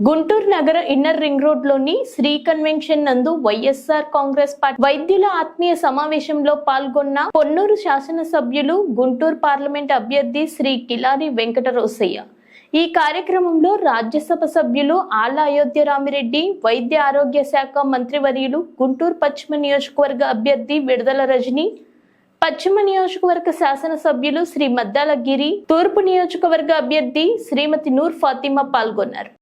గుంటూరు నగర inner ring రోడ్లోని Shri convention నందు వైఎస్ఆర్ కాంగ్రెస్ పార్టీ వైద్యుల ఆత్మీయ సమావేశంలో పాల్గొన్న పొన్నూరు శాసనసభ్యులు గుంటూరు పార్లమెంట్ అభ్యర్థి శ్రీ కిలారి వెంకటరోసయ్య. ఈ కార్యక్రమంలో రాజ్యసభ సభ్యులు ఆల అయోధ్య రామిరెడ్డి వైద్య ఆరోగ్య శాఖ మంత్రివర్యులు గుంటూరు పశ్చిమ నియోజకవర్గ అభ్యర్థి విడుదల రజని పశ్చిమ నియోజకవర్గ శాసనసభ్యులు శ్రీ మద్దాల గిరి తూర్పు నియోజకవర్గ అభ్యర్థి శ్రీమతి నూర్ ఫాతిమా పాల్గొన్నారు.